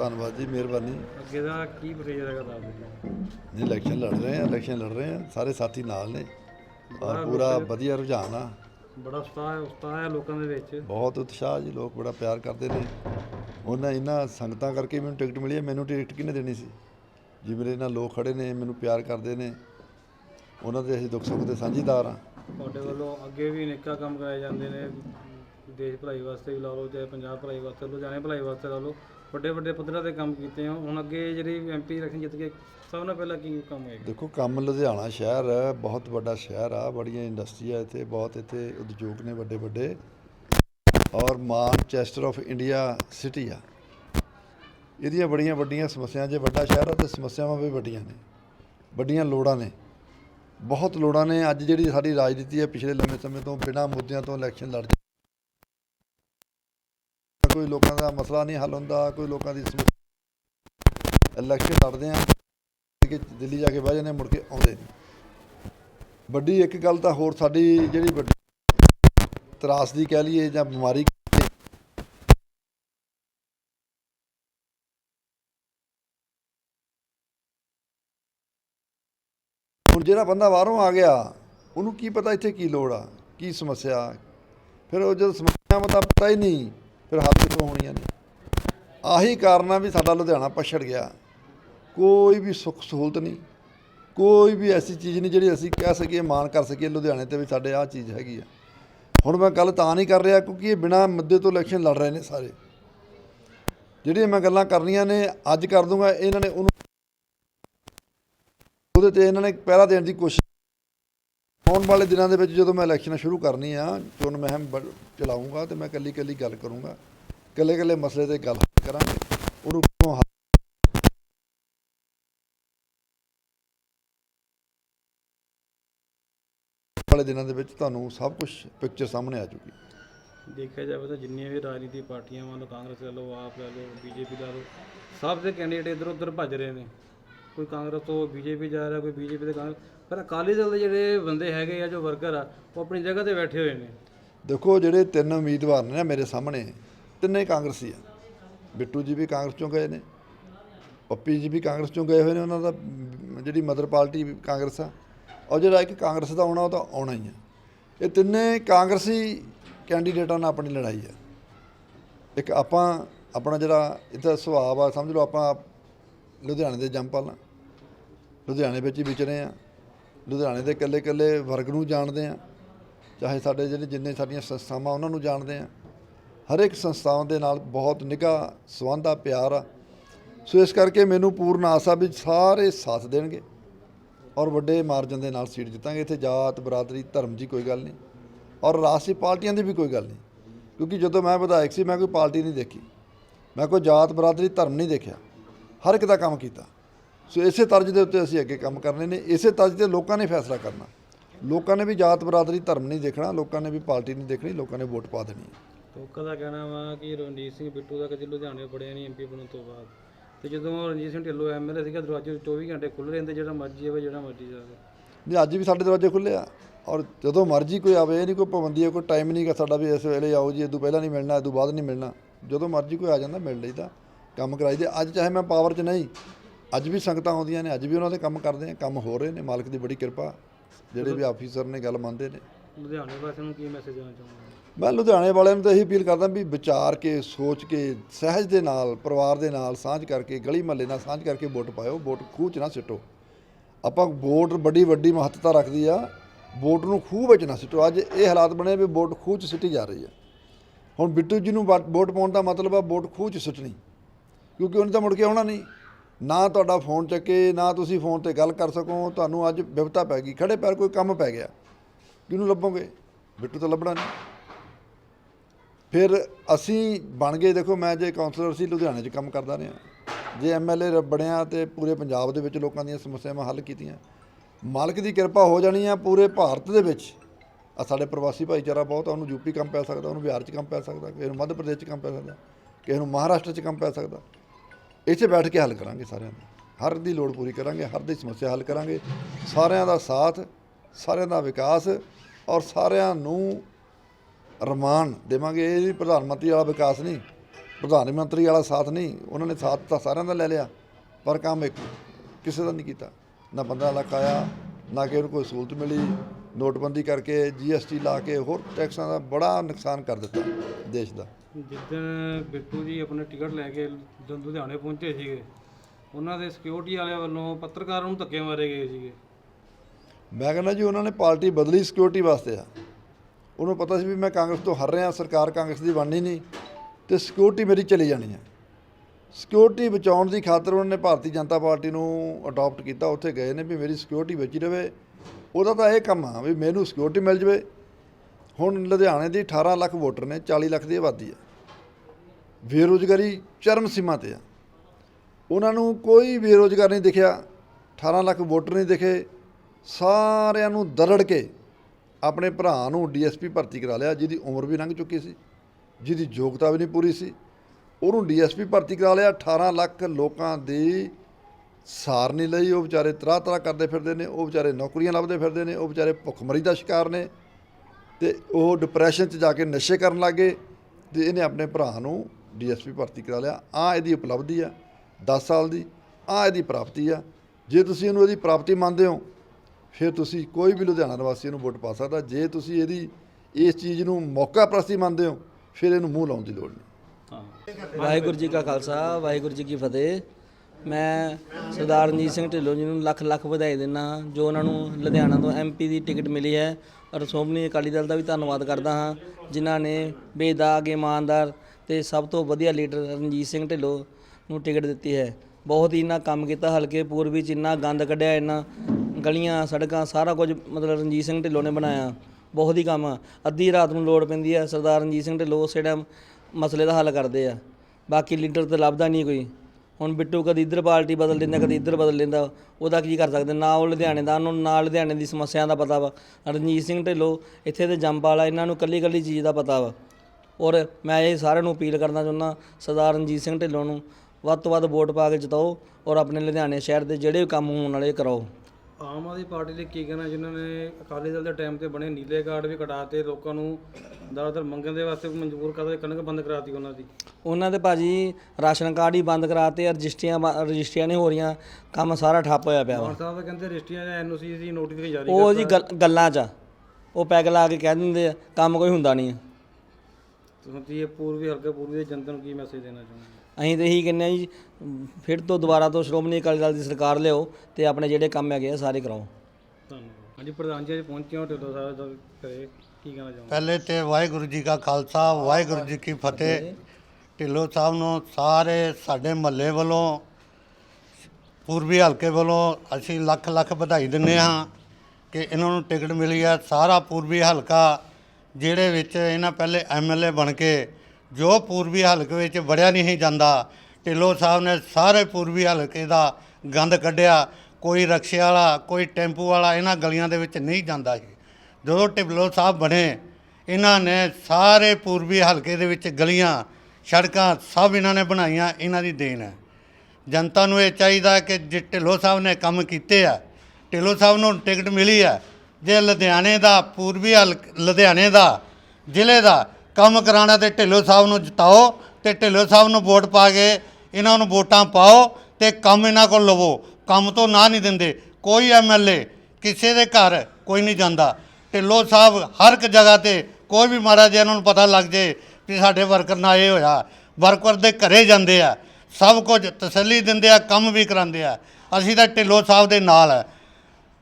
ਧੰਨਵਾਦ ਜੀ ਮਿਹਰਬਾਨੀ। ਅੱਗੇ ਦਾ ਕੀ ਪ੍ਰੋਸੀਜਰ ਹੈਗਾ ਦਿਓ ਨਹੀਂ ਇਲੈਕਸ਼ਨ ਲੜ ਰਹੇ ਆ ਇਲੈਕਸ਼ਨ ਲੜ ਰਹੇ ਆ। ਸਾਰੇ ਸਾਥੀ ਨਾਲ ਨੇ। ਔਰ ਪੂਰਾ ਵਧੀਆ ਰੁਝਾਨ ਆ। ਬੜਾ ਉਤਸ਼ਾਹ ਹੈ ਉਤਸ਼ਾਹ ਹੈ ਲੋਕਾਂ ਦੇ ਵਿੱਚ। ਬਹੁਤ ਉਤਸ਼ਾਹ ਜੀ ਲੋਕ ਬੜਾ ਪਿਆਰ ਕਰਦੇ ਨੇ। ਉਹਨਾਂ ਇਹਨਾਂ ਸੰਗਤਾਂ ਕਰਕੇ ਮੈਨੂੰ ਟਿਕਟ ਮਿਲੀ ਹੈ। ਮੈਨੂੰ ਟਿਕਟ ਕਿਹਨੇ ਦੇਣੀ ਸੀ? ਜੀ ਮੇਰੇ ਨਾਲ ਲੋਕ ਖੜੇ ਨੇ ਮੈਨੂੰ ਪਿਆਰ ਕਰਦੇ ਨੇ। ਉਹਨਾਂ ਦੇ ਅਸੀਂ ਦੁੱਖ ਸੁੱਖ ਦੇ ਸਾਂਝੀਦਾਰ ਆ ਤੁਹਾਡੇ ਵੱਲੋਂ ਅੱਗੇ ਵੀ ਅਨੇਕਾਂ ਕੰਮ ਕਰਾਏ ਜਾਂਦੇ ਨੇ। ਦੇਸ਼ ਭਲਾਈ ਵਾਸਤੇ ਵੀ ਲਾ ਲਓ, ਚਾਹੇ ਪੰਜਾਬ ਭਲਾਈ ਵਾਸਤੇ ਲੁਧਿਆਣੇ ਭਲਾਈ ਵਾਸਤੇ ਲਾ ਲਓ, ਵੱਡੇ ਵੱਡੇ ਪੱਧਰਾਂ ਤੇ ਕੰਮ ਕੀਤੇ ਆ। ਹੁਣ ਅੱਗੇ ਜਿਹੜੀ ਐਮਪੀ ਇਲੈਕਸ਼ਨ ਜਿੱਤ ਕੇ, ਸਭ ਨਾਲ ਪਹਿਲਾਂ ਕੀ ਕੰਮ ਹੋਏਗਾ? ਦੇਖੋ, ਕੰਮ ਲੁਧਿਆਣਾ ਸ਼ਹਿਰ ਬਹੁਤ ਵੱਡਾ ਸ਼ਹਿਰ ਆ, ਬੜੀਆਂ ਇੰਡਸਟਰੀਆਂ ਇੱਥੇ, ਬਹੁਤ ਇੱਥੇ ਉਦਯੋਗ ਨੇ ਵੱਡੇ ਵੱਡੇ। ਔਰ ਮਾਨਚੈਸਟਰ ਆਫ ਇੰਡੀਆ ਸਿਟੀ ਆ। ਇਹਦੀਆਂ ਬੜੀਆਂ ਵੱਡੀਆਂ ਸਮੱਸਿਆਵਾਂ, ਜੇ ਵੱਡਾ ਸ਼ਹਿਰ ਆ, ਤੇ ਸਮੱਸਿਆਵਾਂ ਵੀ ਵੱਡੀਆਂ ਨੇ, ਵੱਡੀਆਂ ਲੋੜਾਂ ਨੇ। ਬਹੁਤ ਲੋੜਾਂ ਨੇ। ਅੱਜ ਜਿਹੜੀ ਸਾਡੀ ਰਾਜਨੀਤੀ ਹੈ, ਪਿਛਲੇ ਲੰਮੇ ਸਮੇਂ ਤੋਂ, ਬਿਨਾਂ ਮੁੱਦਿਆਂ ਤੋਂ ਇਲੈਕਸ਼ਨ ਲੜ ਕੋਈ ਲੋਕਾਂ ਦਾ ਮਸਲਾ ਨਹੀਂ ਹੱਲ ਹੁੰਦਾ, ਕੋਈ ਲੋਕਾਂ ਦੀ ਸਮੱਸਿਆ ਇਲੈਕਸ਼ਨ ਲੜਦੇ ਆ ਕਿ ਦਿੱਲੀ ਜਾ ਕੇ ਬਹਿ ਜਾਂਦੇ ਮੁੜ ਕੇ ਆਉਂਦੇ ਨਹੀਂ। ਵੱਡੀ ਇੱਕ ਗੱਲ ਤਾਂ ਹੋਰ, ਸਾਡੀ ਜਿਹੜੀ ਵੱਡੀ ਤਰਾਸਦੀ ਕਹਿ ਲਈਏ ਜਾਂ ਬਿਮਾਰੀ ਹੁਣ ਜਿਹੜਾ ਬੰਦਾ ਬਾਹਰੋਂ ਆ ਗਿਆ, ਉਹਨੂੰ ਕੀ ਪਤਾ ਇੱਥੇ ਕੀ ਲੋੜ ਆ, ਕੀ ਸਮੱਸਿਆ? ਫਿਰ ਉਹ ਜਦ ਸਮੱਸਿਆਵਾਂ ਦਾ ਪਤਾ ਹੀ ਨਹੀਂ ਫਿਰ ਹੱਲ ਕਿੱਥੋਂ ਹੋਣੀਆਂ ਨੇ ਆਹੀ ਕਾਰਨ ਆ ਵੀ ਸਾਡਾ ਲੁਧਿਆਣਾ ਪਛੜ ਗਿਆ। ਕੋਈ ਵੀ ਸੁੱਖ ਸਹੂਲਤ ਨਹੀਂ। ਕੋਈ ਵੀ ਐਸੀ ਚੀਜ਼ ਨਹੀਂ ਜਿਹੜੀ ਅਸੀਂ ਕਹਿ ਸਕੀਏ, ਮਾਣ ਕਰ ਸਕੀਏ ਲੁਧਿਆਣੇ ਤੇ ਵੀ ਸਾਡੇ ਆਹ ਚੀਜ਼ ਹੈਗੀ ਆ। ਹੁਣ ਮੈਂ ਗੱਲ ਤਾਂ ਨਹੀਂ ਕਰ ਰਿਹਾ ਕਿਉਂਕਿ ਇਹ ਬਿਨਾ ਮੁੱਦੇ ਤੋਂ ਇਲੈਕਸ਼ਨ ਲੜ ਰਹੇ ਨੇ ਸਾਰੇ। ਜਿਹੜੀਆਂ ਮੈਂ ਗੱਲਾਂ ਕਰਨੀਆਂ ਨੇ, ਅੱਜ ਕਰ ਦੂੰਗਾ। ਇਹਨਾਂ ਨੇ ਉਹਨੂੰ ਉਹਦੇ ਤੇ ਇਹਨਾਂ ਨੇ ਪਹਿਰਾ ਦੇਣ ਦੀ ਕੋਸ਼ਿਸ਼ ਆਉਣ ਵਾਲੇ ਦਿਨਾਂ ਦੇ ਵਿੱਚ ਜਦੋਂ ਮੈਂ ਇਲੈਕਸ਼ਨ ਸ਼ੁਰੂ ਕਰਨੀ ਆ, ਚੋਣ ਮਹਿਮ ਬ- ਤੇ ਮੈਂ ਕੱਲੀ ਕੱਲੀ ਗੱਲ ਕਰੂੰਗਾ। ਕੱਲੇ ਕੱਲੇ ਮਸਲੇ ਤੇ ਗੱਲ ਕਰਾਂਗੇ। ਉਹਨੂੰ ਕਿਉਂ ਵਾਲੇ ਦਿਨਾਂ ਦੇ ਵਿੱਚ ਤੁਹਾਨੂੰ ਸਭ ਕੁਝ ਪਿਕਚਰ ਸਾਹਮਣੇ ਆ ਚੁੱਕੀ। ਦੇਖਿਆ ਜਾਵੇ ਤਾਂ ਜਿੰਨੀਆਂ ਵੀ ਰਾਜਨੀਤੀ ਪਾਰਟੀਆਂ ਮੰਨ ਕਾਂਗਰਸ ਲੈ ਲਓ, ਆਪ ਲੈ ਲਓ, ਬੀਜੇਪੀ ਲੈ ਲਓ, ਸਭ ਦੇ ਕੈਂਡੀਡੇਟ ਇੱਧਰ ਉੱਧਰ ਭੱਜ ਰਹੇ ਨੇ। ਕੋਈ ਕਾਂਗਰਸ ਤੋਂ ਬੀਜੇਪੀ ਜਾ ਰਿਹਾ, ਕੋਈ ਬੀਜੇਪੀ ਤੇ ਕਾਂਗਰਸ। ਪਰ ਅਕਾਲੀ ਦਲ ਦੇ ਜਿਹੜੇ ਬੰਦੇ ਹੈਗੇ ਆ, ਜੋ ਵਰਕਰ ਆ, ਉਹ ਆਪਣੀ ਜਗ੍ਹਾ ਤੇ ਬੈਠੇ ਹੋਏ ਨੇ। ਦੇਖੋ, ਜਿਹੜੇ ਤਿੰਨ ਉਮੀਦਵਾਰ ਨੇ ਨਾ ਮੇਰੇ ਸਾਹਮਣੇ, ਤਿੰਨੇ ਕਾਂਗਰਸੀ ਆ। ਬਿੱਟੂ ਜੀ ਵੀ ਕਾਂਗਰਸ ਚੋਂ ਗਏ ਨੇ, ਪੱਪੀ ਜੀ ਵੀ ਕਾਂਗਰਸ ਚੋਂ ਗਏ ਹੋਏ ਨੇ, ਉਹਨਾਂ ਦਾ ਜਿਹੜੀ ਮਦਰ ਪਾਰਟੀ ਕਾਂਗਰਸ ਆ। ਔਰ ਜਿਹੜਾ ਇੱਕ ਕਾਂਗਰਸ ਦਾ ਆਉਣਾ, ਉਹ ਤਾਂ ਆਉਣਾ ਹੀ ਆ। ਇਹ ਤਿੰਨੇ ਕਾਂਗਰਸੀ ਕੈਂਡੀਡੇਟਾਂ ਨਾਲ ਆਪਣੀ ਲੜਾਈ ਆ। ਇੱਕ ਆਪਾਂ, ਆਪਣਾ ਜਿਹੜਾ ਇੱਥੇ ਸੁਭਾਅ ਆ ਸਮਝ ਲਓ ਆਪਾਂ ਲੁਧਿਆਣੇ ਦੇ ਜੰਪਲ ਆ ਲੁਧਿਆਣੇ ਵਿੱਚ ਹੀ ਵਿਚਰੇ ਆ। ਲੁਧਿਆਣੇ ਦੇ ਇਕੱਲੇ ਇਕੱਲੇ ਵਰਗ ਨੂੰ ਜਾਣਦੇ ਆ। ਚਾਹੇ ਸਾਡੇ ਜਿਹੜੇ ਜਿੰਨੇ ਸਾਡੀਆਂ ਸੰਸਥਾਵਾਂ ਉਹਨਾਂ ਨੂੰ ਜਾਣਦੇ ਆ। ਹਰ ਇੱਕ ਸੰਸਥਾਵਾਂ ਦੇ ਨਾਲ ਬਹੁਤ ਨਿੱਘਾ ਸੰਬੰਧ ਆ, ਪਿਆਰ ਆ। ਸੋ ਇਸ ਕਰਕੇ ਮੈਨੂੰ ਪੂਰਨ ਆਸਾ ਵੀ ਸਾਰੇ ਸਾਥ ਦੇਣਗੇ ਔਰ ਵੱਡੇ ਮਾਰਜਨ ਦੇ ਨਾਲ ਸੀਟ ਜਿੱਤਾਂਗੇ। ਇੱਥੇ ਜਾਤ ਬਰਾਦਰੀ ਧਰਮ ਦੀ ਕੋਈ ਗੱਲ ਨਹੀਂ ਔਰ ਰਾਸ਼ਟਰੀ ਪਾਰਟੀਆਂ ਦੀ ਵੀ ਕੋਈ ਗੱਲ ਨਹੀਂ। ਕਿਉਂਕਿ ਜਦੋਂ ਮੈਂ ਵਿਧਾਇਕ ਸੀ, ਮੈਂ ਕੋਈ ਪਾਰਟੀ ਨਹੀਂ ਦੇਖੀ। ਮੈਂ ਕੋਈ ਜਾਤ ਬਰਾਦਰੀ ਧਰਮ ਨਹੀਂ ਦੇਖਿਆ। ਹਰ ਇੱਕ ਦਾ ਕੰਮ ਕੀਤਾ। ਸੋ ਇਸੇ ਤਰਜ਼ ਦੇ ਉੱਤੇ ਅਸੀਂ ਅੱਗੇ ਕੰਮ ਕਰਨੇ ਨੇ। ਇਸੇ ਤਰਜ਼ ਤੇ ਲੋਕਾਂ ਨੇ ਫੈਸਲਾ ਕਰਨਾ। ਲੋਕਾਂ ਨੇ ਵੀ ਜਾਤ ਬਰਾਦਰੀ ਧਰਮ ਨਹੀਂ ਦੇਖਣਾ ਲੋਕਾਂ ਨੇ ਵੀ ਪਾਰਟੀ ਨਹੀਂ ਦੇਖਣੀ ਲੋਕਾਂ ਨੇ ਵੋਟ ਪਾ ਦੇਣੀ ਲੋਕਾਂ ਦਾ ਕਹਿਣਾ ਵਾ ਕਿ ਰਣਜੀਤ ਸਿੰਘ ਬਿੱਟੂ ਦਾ ਕਦੇ ਲੁਧਿਆਣੇ ਬੜਿਆ ਨਹੀਂ ਐਮਪੀ ਬਣਨ ਤੋਂ ਬਾਅਦ। ਤੇ ਜਦੋਂ ਰਣਜੀਤ ਸਿੰਘ ਢਿੱਲੋਂ ਐਮਐਲਏ ਸੀਗਾ ਦਰਵਾਜ਼ੇ 24 ਘੰਟੇ ਖੁੱਲ੍ਹ ਰਹਿੰਦੇ ਜਿਹੜਾ ਮਰਜ਼ੀ ਆਵੇ ਜਿਹੜਾ ਮਰਜ਼ੀ ਜਾਵੇ। ਨਹੀਂ ਅੱਜ ਵੀ ਸਾਡੇ ਦਰਵਾਜ਼ੇ ਖੁੱਲੇ ਆ। ਔਰ ਜਦੋਂ ਮਰਜ਼ੀ ਕੋਈ ਆਵੇ ਇਹ ਨਹੀਂ ਕੋਈ ਪਾਬੰਦੀ ਹੈ ਕੋਈ ਟਾਈਮ ਨਹੀਂ ਗਾ ਸਾਡਾ ਵੀ ਇਸ ਵੇਲੇ ਆਓ ਜੀ ਇਦੋਂ ਪਹਿਲਾਂ ਨਹੀਂ ਮਿਲਣਾ ਇਦੋਂ ਬਾਅਦ ਨਹੀਂ ਮਿਲਣਾ। ਜਦੋਂ ਮਰਜ਼ੀ ਕੋਈ ਆ ਜਾਂਦਾ ਮਿਲ ਲਈਦਾ। ਕੰਮ ਕਰਾਈ ਦੇ ਅੱਜ ਚਾਹੇ ਮੈਂ ਪਾਵਰ 'ਚ ਨਹੀਂ ਅੱਜ ਵੀ ਸੰਗਤਾਂ ਆਉਂਦੀਆਂ ਨੇ ਅੱਜ ਵੀ ਉਹਨਾਂ ਦੇ ਕੰਮ ਕਰਦੇ ਆ ਕੰਮ ਹੋ ਰਹੇ ਨੇ ਮਾਲਕ ਦੀ ਬੜੀ ਕਿਰਪਾ ਜਿਹੜੇ ਵੀ ਆਫੀਸਰ ਨੇ ਗੱਲ ਮੰਨਦੇ ਨੇ। ਲੁਧਿਆਣੇ ਵਾਸੀਆਂ ਨੂੰ ਕੀ ਮੈਸੇਜ ਦੇਣਾ ਚਾਹੁੰਦੇ ਮੈਂ ਲੁਧਿਆਣੇ ਵਾਲਿਆਂ ਨੂੰ ਤਾਂ ਇਹੀ ਅਪੀਲ ਕਰਦਾ ਵੀ ਵਿਚਾਰ ਕੇ ਸੋਚ ਕੇ ਸਹਿਜ ਦੇ ਨਾਲ ਪਰਿਵਾਰ ਦੇ ਨਾਲ ਸਾਂਝ ਕਰਕੇ ਗਲੀ ਮਹੱਲੇ ਨਾਲ ਸਾਂਝ ਕਰਕੇ ਵੋਟ ਪਾਇਓ ਵੋਟ ਖੂਹ 'ਚ ਨਾ ਸਿੱਟੋ। ਆਪਾਂ ਵੋਟ ਵੱਡੀ ਵੱਡੀ ਮਹੱਤਤਾ ਰੱਖਦੀ ਆ ਵੋਟ ਨੂੰ ਖੂਹ ਵਿੱਚ ਨਾ ਸਿੱਟੋ। ਅੱਜ ਇਹ ਹਾਲਾਤ ਬਣੇ ਵੀ ਵੋਟ ਖੂਹ 'ਚ ਸਿੱਟੀ ਜਾ ਰਹੀ ਆ। ਹੁਣ ਬਿੱਟੂ ਜੀ ਨੂੰ ਵੋਟ ਪਾਉਣ ਦਾ ਮਤਲਬ ਆ ਵੋਟ ਖੂਹ 'ਚ ਸਿੱਟਣੀ। ਕਿਉਂਕਿ ਉਹਨੇ ਤਾਂ ਮੁੜ ਕੇ ਆਉਣਾ ਨਹੀਂ। ਨਾ ਤੁਹਾਡਾ ਫੋਨ ਚੱਕੇ, ਨਾ ਤੁਸੀਂ ਫੋਨ ਤੇ ਗੱਲ ਕਰ ਸਕੋ। ਤੁਹਾਨੂੰ ਅੱਜ ਵਿਪਤਾ ਪੈ ਗਈ। ਖੜੇ ਪੈਰ ਕੋਈ ਕੰਮ ਪੈ ਗਿਆ। ਕਿਹਨੂੰ ਲੱਭੋਗੇ? ਬਿੱਟੂ ਤਾਂ ਲੱਭਣਾ ਨਹੀਂ। ਫਿਰ ਅਸੀਂ ਬਣ ਗਏ। ਦੇਖੋ, ਮੈਂ ਜੇ ਕਾਉਂਸਲਰ ਸੀ, ਲੁਧਿਆਣੇ 'ਚ ਕੰਮ ਕਰਦਾ ਰਿਹਾ। ਜੇ ਐਮਐਲਏ ਬਣਿਆ ਤੇ ਪੂਰੇ ਪੰਜਾਬ ਦੇ ਵਿੱਚ ਲੋਕਾਂ ਦੀਆਂ ਸਮੱਸਿਆਵਾਂ ਹੱਲ ਕੀਤੀਆਂ। ਮਾਲਕ ਦੀ ਕਿਰਪਾ ਹੋ ਜਾਣੀ ਆ ਪੂਰੇ ਭਾਰਤ ਦੇ ਵਿੱਚ। ਆ ਸਾਡੇ ਪ੍ਰਵਾਸੀ ਭਾਈਚਾਰਾ ਬਹੁਤ ਆ। ਉਹਨੂੰ ਯੂਪੀ ਕੰਮ ਪੈ ਸਕਦਾ, ਉਹਨੂੰ ਬਿਹਾਰ 'ਚ ਕੰਮ ਪੈ ਸਕਦਾ, ਕਿਸੇ ਨੂੰ ਮੱਧ ਪ੍ਰਦੇਸ਼ 'ਚ ਕੰਮ ਪੈ ਸਕਦਾ, ਕਿਸੇ ਨੂੰ ਮਹਾਰਾਸ਼ਟਰ 'ਚ ਕੰਮ ਪੈ ਸਕਦਾ। ਇੱਥੇ ਬੈਠ ਕੇ ਹੱਲ ਕਰਾਂਗੇ ਸਾਰਿਆਂ ਦਾ। ਹਰ ਦੀ ਲੋੜ ਪੂਰੀ ਕਰਾਂਗੇ, ਹਰ ਦੀ ਸਮੱਸਿਆ ਹੱਲ ਕਰਾਂਗੇ। ਸਾਰਿਆਂ ਦਾ ਸਾਥ, ਸਾਰਿਆਂ ਦਾ ਵਿਕਾਸ ਔਰ ਸਾਰਿਆਂ ਨੂੰ ਰਮਾਨ ਦੇਵਾਂਗੇ। ਇਹ ਪ੍ਰਧਾਨ ਮੰਤਰੀ ਵਾਲਾ ਵਿਕਾਸ ਨਹੀਂ, ਪ੍ਰਧਾਨ ਮੰਤਰੀ ਵਾਲਾ ਸਾਥ ਨਹੀਂ, ਉਹਨਾਂ ਨੇ ਸਾਥ ਤਾਂ ਸਾਰਿਆਂ ਦਾ ਲੈ ਲਿਆ, ਪਰ ਕੰਮ ਇੱਕ, ਕਿਸੇ ਦਾ ਨਹੀਂ ਕੀਤਾ। ਨਾ 15 ਲੱਖ ਆਇਆ, ਨਾ ਕਿ ਉਹਨੂੰ ਕੋਈ ਸਹੂਲਤ ਮਿਲੀ। ਨੋਟਬੰਦੀ ਕਰਕੇ ਜੀਐਸਟੀ ਲਾ ਕੇ ਹੋਰ ਟੈਕਸਾਂ ਦਾ ਬੜਾ ਨੁਕਸਾਨ ਕਰ ਦਿੱਤਾ ਦੇਸ਼ ਦਾ। ਜਿੱਦਣ ਬਿੱਟੂ ਜੀ ਆਪਣੇ ਟਿਕਟ ਲੈ ਕੇ ਜਦੋਂ ਲੁਧਿਆਣੇ ਪਹੁੰਚੇ ਸੀਗੇ, ਉਹਨਾਂ ਦੇ ਸਿਕਿਉਰਿਟੀ ਵਾਲਿਆਂ ਵੱਲੋਂ ਪੱਤਰਕਾਰਾਂ ਨੂੰ ਧੱਕੇ ਮਾਰੇ ਗਏ ਸੀਗੇ। ਮੈਂ ਕਹਿੰਦਾ ਜੀ, ਉਹਨਾਂ ਨੇ ਪਾਰਟੀ ਬਦਲੀ ਸਿਕਿਉਰਿਟੀ ਵਾਸਤੇ ਆ। ਉਹਨੂੰ ਪਤਾ ਸੀ ਵੀ ਮੈਂ ਕਾਂਗਰਸ ਤੋਂ ਹਰ ਰਿਹਾ, ਸਰਕਾਰ ਕਾਂਗਰਸ ਦੀ ਬਣਨੀ ਨਹੀਂ, ਤੇ ਸਿਕਿਉਰਿਟੀ ਮੇਰੀ ਚਲੀ ਜਾਣੀ ਆ। ਸਿਕਿਉਰਿਟੀ ਬਚਾਉਣ ਦੀ ਖਾਤਰ ਉਹਨਾਂ ਨੇ ਭਾਰਤੀ ਜਨਤਾ ਪਾਰਟੀ ਨੂੰ ਅਡਾਪਟ ਕੀਤਾ, ਉੱਥੇ ਗਏ ਨੇ ਵੀ ਮੇਰੀ ਸਿਕਿਉਰਿਟੀ ਬਚੀ ਰਵੇ। ਉਹਦਾ ਤਾਂ ਇਹ ਕੰਮ ਆ ਵੀ ਮੈਨੂੰ ਸਿਕਿਉਰਿਟੀ ਮਿਲ ਜਵੇ। ਹੁਣ ਲੁਧਿਆਣੇ ਦੀ 18 ਲੱਖ ਵੋਟਰ ਨੇ 40 ਲੱਖ ਦੀ ਆਬਾਦੀ ਆ ਬੇਰੁਜ਼ਗਾਰੀ ਚਰਮ ਸੀਮਾ ਤੇ ਆ। ਉਹਨਾਂ ਨੂੰ ਕੋਈ ਬੇਰੁਜ਼ਗਾਰ ਨਹੀਂ ਦਿਖਿਆ 18 ਲੱਖ ਵੋਟਰ ਨਹੀਂ ਦਿਖੇ। ਸਾਰਿਆਂ ਨੂੰ ਦਰੜ ਕੇ ਆਪਣੇ ਭਰਾ ਨੂੰ ਡੀਐਸਪੀ ਭਰਤੀ ਕਰਾ ਲਿਆ, ਜਿਹਦੀ ਉਮਰ ਵੀ ਲੰਘ ਚੁੱਕੀ ਸੀ, ਜਿਹਦੀ ਯੋਗਤਾ ਵੀ ਨਹੀਂ ਪੂਰੀ ਸੀ। ਉਹਨੂੰ ਡੀਐਸਪੀ ਭਰਤੀ ਕਰਾ ਲਿਆ। 18 ਲੱਖ ਲੋਕਾਂ ਦੀ ਸਾਰ ਨਹੀਂ ਲਈ। ਉਹ ਵਿਚਾਰੇ ਤਰਾਹ ਤਰਾਹ ਕਰਦੇ ਫਿਰਦੇ ਨੇ, ਉਹ ਵਿਚਾਰੇ ਨੌਕਰੀਆਂ ਲੱਭਦੇ ਫਿਰਦੇ ਨੇ, ਉਹ ਵਿਚਾਰੇ ਭੁੱਖਮਰੀ ਦਾ ਸ਼ਿਕਾਰ ਨੇ। ਤੇ ਉਹ ਡਿਪਰੈਸ਼ਨ 'ਚ ਜਾ ਕੇ ਨਸ਼ੇ ਕਰਨ ਲੱਗੇ ਤੇ ਇਹਨੇ ਆਪਣੇ ਭਰਾ ਨੂੰ ਡੀਐਸਪੀ ਭਰਤੀ ਕਰਾ ਲਿਆ। ਆ ਇਹਦੀ ਉਪਲਬਧੀ ਆ 10 ਸਾਲ ਦੀ। ਆ ਇਹਦੀ ਪ੍ਰਾਪਤੀ ਆ। ਜੇ ਤੁਸੀਂ ਇਹਨੂੰ ਇਹਦੀ ਪ੍ਰਾਪਤੀ ਮੰਨਦੇ ਹੋ, ਫਿਰ ਤੁਸੀਂ ਕੋਈ ਵੀ ਲੁਧਿਆਣਾ ਨਿਵਾਸੀ ਨੂੰ ਵੋਟ ਪਾ ਸਕਦਾ। ਜੇ ਤੁਸੀਂ ਇਹਦੀ ਇਸ ਚੀਜ਼ ਨੂੰ ਮੌਕਾ ਪ੍ਰਸਤੀ ਮੰਨਦੇ ਹੋ, ਫਿਰ ਇਹਨੂੰ ਮੂੰਹ ਲਾਉਣ ਦੀ ਲੋੜ ਨਹੀਂ। ਵਾਹਿਗੁਰੂ ਜੀ ਕਾ ਖਾਲਸਾ, ਵਾਹਿਗੁਰੂ ਜੀ ਕੀ ਫਤਿਹ। ਮੈਂ ਸਰਦਾਰ ਰਣਜੀਤ ਸਿੰਘ ਢਿੱਲੋਂ ਜੀ ਨੂੰ ਲੱਖ ਲੱਖ ਵਧਾਈ ਦਿੰਦਾ ਹਾਂ, ਜੋ ਉਹਨਾਂ ਨੂੰ ਲੁਧਿਆਣਾ ਤੋਂ ਐਮਪੀ ਦੀ ਟਿਕਟ ਮਿਲੀ ਹੈ। ਔਰ ਸ਼੍ਰੋਮਣੀ ਅਕਾਲੀ ਦਲ ਦਾ ਵੀ ਧੰਨਵਾਦ ਕਰਦਾ ਹਾਂ, ਜਿਨ੍ਹਾਂ ਨੇ ਬੇਦਾਗ, ਇਮਾਨਦਾਰ ਤੇ ਸਭ ਤੋਂ ਵਧੀਆ ਲੀਡਰ ਰਣਜੀਤ ਸਿੰਘ ਢਿੱਲੋਂ ਨੂੰ ਟਿਕਟ ਦਿੱਤੀ ਹੈ। ਬਹੁਤ ਹੀ ਇਹਨਾਂ ਕੰਮ ਕੀਤਾ, ਹਲਕੇ ਪੂਰਬੀ ਚ ਇੰਨਾ ਗੰਦ ਕੱਢਿਆ ਇਹਨਾਂ ਗਲੀਆਂ, ਸੜਕਾਂ, ਸਾਰਾ ਕੁਝ ਮਤਲਬ ਰਣਜੀਤ ਸਿੰਘ ਢਿੱਲੋਂ ਨੇ ਬਣਾਇਆ। ਬਹੁਤ ਹੀ ਕੰਮ ਅੱਧੀ ਰਾਤ ਨੂੰ ਲੋੜ ਪੈਂਦੀ ਹੈ, ਸਰਦਾਰ ਰਣਜੀਤ ਸਿੰਘ ਢਿੱਲੋਂ ਉਸੇ ਟਾਈਮ ਮਸਲੇ ਦਾ ਹੱਲ ਕਰਦੇ ਆ। ਬਾਕੀ ਲੀਡਰ ਤੇ ਲੱਭਦਾ ਨਹੀਂ ਕੋਈ। ਹੁਣ ਬਿੱਟੂ ਕਦੀ ਇੱਧਰ ਪਾਰਟੀ ਬਦਲ ਦਿੰਦਾ, ਕਦੀ ਇੱਧਰ ਬਦਲ ਲੈਂਦਾ ਉਹਦਾ ਕੀ ਕਰ ਸਕਦੇ? ਨਾ ਉਹ ਲੁਧਿਆਣੇ ਦਾ, ਉਹਨੂੰ ਨਾ ਲੁਧਿਆਣੇ ਦੀ ਸਮੱਸਿਆ ਦਾ ਪਤਾ ਵਾ। ਰਣਜੀਤ ਸਿੰਘ ਢਿੱਲੋਂ, ਇੱਥੇ ਦੇ ਜੰਮ ਵਾਲਾ ਇਹਨਾਂ ਨੂੰ ਕੱਲੀ ਕੱਲੀ ਚੀਜ਼ ਦਾ ਪਤਾ ਵਾ। ਔਰ ਮੈਂ ਇਹ ਸਾਰਿਆਂ ਨੂੰ ਅਪੀਲ ਕਰਨਾ ਚਾਹੁੰਦਾ, ਸਰਦਾਰ ਰਣਜੀਤ ਸਿੰਘ ਢਿੱਲੋਂ ਨੂੰ ਵੱਧ ਤੋਂ ਵੱਧ ਵੋਟ ਪਾ ਕੇ ਜਿਤਾਓ ਔਰ ਆਪਣੇ ਲੁਧਿਆਣੇ ਸ਼ਹਿਰ ਦੇ ਜਿਹੜੇ ਵੀ ਕੰਮ ਹੋਣ ਵਾਲੇ ਕਰਾਓ। ਆਮ ਆਦਮੀ ਪਾਰਟੀ ਦੇ ਕੀ ਕਹਿਣਾ ਜਿਨ੍ਹਾਂ ਨੇ ਅਕਾਲੀ ਦਲ ਦੇ ਟਾਈਮ ਤੇ ਬਣੇ ਨੀਲੇ ਕਾਰਡ ਵੀ ਕਟਾਤੇ ਲੋਕਾਂ ਨੂੰ ਦਰ ਦਰ ਮੰਗਣ ਦੇ ਵਾਸਤੇ ਮਜਬੂਰ ਕਰਦੇ ਕਣਕ ਬੰਦ ਕਰਾਤੀ ਉਹਨਾਂ ਦੀ ਉਹਨਾਂ ਦੇ ਭਾਜੀ ਰਾਸ਼ਨ ਕਾਰਡ ਹੀ ਬੰਦ ਕਰਾਤੇ ਰਜਿਸਟਰੀਆਂ ਰਜਿਸਟਰੀਆਂ ਨਹੀਂ ਹੋ ਰਹੀਆਂ ਕੰਮ ਸਾਰਾ ਠੱਪ ਹੋਇਆ ਪਿਆ ਵਾ ਮਾਨ ਸਾਹਿਬ ਤਾਂ ਕਹਿੰਦੇ ਰਜਿਸਟਰੀਆਂ ਜਾਂ ਐਨਓਸੀ ਦੀ ਨੋਟੀਫਿਕੇਸ਼ਨ ਜਾਰੀ ਉਹ ਜੀ ਗੱਲ- ਗੱਲਾਂ 'ਚ ਆ। ਉਹ ਪੈਗ ਲਾ ਕੇ ਕਹਿ ਦਿੰਦੇ ਆ ਕੰਮ ਕੋਈ ਹੁੰਦਾ ਨਹੀਂ ਆ। ਤੁਸੀਂ ਇਹ ਪੂਰਬੀ ਹਲਕੇ ਪੂਰਬੀ ਦੇ ਜਨਤਾ ਨੂੰ ਕੀ ਮੈਸੇਜ ਦੇਣਾ ਚਾਹੁੰਦੇ ਅਸੀਂ ਤਾਂ ਇਹੀ ਕਹਿੰਦੇ ਆ ਜੀ ਫਿਰ ਤੋਂ ਦੁਬਾਰਾ ਤੋਂ ਸ਼੍ਰੋਮਣੀ ਅਕਾਲੀ ਦਲ ਦੀ ਸਰਕਾਰ ਲਿਆਓ ਤੇ ਆਪਣੇ ਜਿਹੜੇ ਕੰਮ ਹੈਗੇ ਆ ਸਾਰੇ ਕਰਾਓ। ਧੰਨਵਾਦ। ਹਾਂਜੀ ਪ੍ਰਧਾਨ ਜੀ ਅੱਜ ਪਹੁੰਚੇ ਹੋ ਢਿੱਲੋਂ ਸਾਹਿਬ ਦਾ ਘਰੇ ਕੀ ਕਹਿਣਾ ਚਾਹੁੰਦੇ ਪਹਿਲੇ ਤੇ ਵਾਹਿਗੁਰੂ ਜੀ ਕਾ ਖਾਲਸਾ ਵਾਹਿਗੁਰੂ ਜੀ ਕੀ ਫਤਿਹ। ਢਿੱਲੋਂ ਸਾਹਿਬ ਨੂੰ ਸਾਰੇ ਸਾਡੇ ਮਹੱਲੇ ਵੱਲੋਂ ਪੂਰਬੀ ਹਲਕੇ ਵੱਲੋਂ ਅਸੀਂ ਲੱਖ ਲੱਖ ਵਧਾਈ ਦਿੰਦੇ ਹਾਂ ਕਿ ਇਹਨਾਂ ਨੂੰ ਟਿਕਟ ਮਿਲੀ ਹੈ ਸਾਰਾ ਪੂਰਬੀ ਹਲਕਾ ਜਿਹੜੇ ਵਿੱਚ ਇਹਨਾਂ ਪਹਿਲੇ ਐਮਐਲਏ ਬਣ ਕੇ ਜੋ ਪੂਰਬੀ ਹਲਕੇ ਵਿੱਚ ਵੜਿਆ ਨਹੀਂ ਜਾਂਦਾ, ਢਿੱਲੋਂ ਸਾਹਿਬ ਨੇ ਸਾਰੇ ਪੂਰਬੀ ਹਲਕੇ ਦਾ ਗੰਦ ਕੱਢਿਆ, ਕੋਈ ਰਕਸ਼ੇ ਵਾਲਾ, ਕੋਈ ਟੈਂਪੂ ਵਾਲਾ ਇਹਨਾਂ ਗਲੀਆਂ ਦੇ ਵਿੱਚ ਨਹੀਂ ਜਾਂਦਾ ਸੀ। ਜਦੋਂ ਢਿੱਲੋਂ ਸਾਹਿਬ ਬਣੇ, ਇਹਨਾਂ ਨੇ ਸਾਰੇ ਪੂਰਬੀ ਹਲਕੇ ਦੇ ਵਿੱਚ ਗਲੀਆਂ, ਸੜਕਾਂ ਸਭ ਇਹਨਾਂ ਨੇ ਬਣਾਈਆਂ, ਇਹਨਾਂ ਦੀ ਦੇਣ ਹੈ। ਜਨਤਾ ਨੂੰ ਇਹ ਚਾਹੀਦਾ ਕਿ ਜੇ ਢਿੱਲੋਂ ਸਾਹਿਬ ਨੇ ਕੰਮ ਕੀਤੇ ਆ, ਢਿੱਲੋਂ ਸਾਹਿਬ ਨੂੰ ਟਿਕਟ ਮਿਲੀ ਹੈ, ਜੇ ਲੁਧਿਆਣੇ ਦਾ, ਪੂਰਬੀ ਹਲਕ, ਲੁਧਿਆਣੇ ਦਾ, ਜ਼ਿਲ੍ਹੇ ਦਾ ਕੰਮ ਕਰਾਉਣਾ ਤੇ ਢਿੱਲੋਂ ਸਾਹਿਬ ਨੂੰ ਜਿਤਾਓ ਤੇ ਢਿੱਲੋਂ ਸਾਹਿਬ ਨੂੰ ਵੋਟ ਪਾ ਕੇ ਇਹਨਾਂ ਨੂੰ ਵੋਟਾਂ ਪਾਓ ਤੇ ਕੰਮ ਇਹਨਾਂ ਕੋਲ ਲਵੋ। ਕੰਮ ਤੋਂ ਨਾ ਨਹੀਂ ਦਿੰਦੇ। ਕੋਈ ਐਮਐਲਏ ਕਿਸੇ ਦੇ ਘਰ ਕੋਈ ਨਹੀਂ ਜਾਂਦਾ। ਢਿੱਲੋਂ ਸਾਹਿਬ ਹਰ ਇੱਕ ਜਗ੍ਹਾ ਤੇ ਕੋਈ ਵੀ ਮਾੜਾ ਜਿਹਾ ਇਹਨਾਂ ਨੂੰ ਪਤਾ ਲੱਗ ਜੇ ਵੀ ਸਾਡੇ ਵਰਕਰ ਨਾਲ ਇਹ ਹੋਇਆ। ਵਰਕਰ ਦੇ ਘਰੇ ਜਾਂਦੇ ਆ। ਸਭ ਕੁਝ ਤਸੱਲੀ ਦਿੰਦੇ ਆ, ਕੰਮ ਵੀ ਕਰਾਉਂਦੇ ਆ। ਅਸੀਂ ਤਾਂ ਢਿੱਲੋਂ ਸਾਹਿਬ ਦੇ ਨਾਲ ਆ।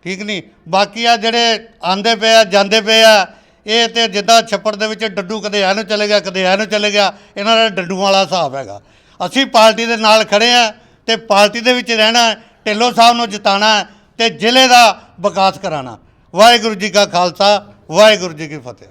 ਠੀਕ ਨਹੀਂ? ਬਾਕੀ ਆ ਜਿਹੜੇ ਆਂਦੇ ਪਏ ਆ, ਜਾਂਦੇ ਪਏ ਆ ਇਹ ਤੇ ਜਿੱਦਾਂ ਛੱਪੜ ਦੇ ਵਿੱਚ ਡੱਡੂ ਕਦੇ ਇਹਨੂੰ ਚਲੇ ਗਿਆ ਕਦੇ ਇਹਨੂੰ ਚਲੇ ਗਿਆ ਇਹਨਾਂ ਦਾ ਡੱਡੂ ਵਾਲਾ ਹਿਸਾਬ ਹੈਗਾ। ਅਸੀਂ ਪਾਰਟੀ ਦੇ ਨਾਲ ਖੜੇ ਆ ਤੇ ਪਾਰਟੀ ਦੇ ਵਿੱਚ ਰਹਿਣਾ ਹੈ, ਢਿੱਲੋਂ ਸਾਹਿਬ ਨੂੰ ਜਿਤਾਣਾ ਹੈ ਤੇ ਜ਼ਿਲ੍ਹੇ ਦਾ ਵਿਕਾਸ ਕਰਾਉਣਾ। ਵਾਹਿਗੁਰੂ ਜੀ ਕਾ ਖਾਲਸਾ ਵਾਹਿਗੁਰੂ ਜੀ ਕੀ ਫਤਿਹ।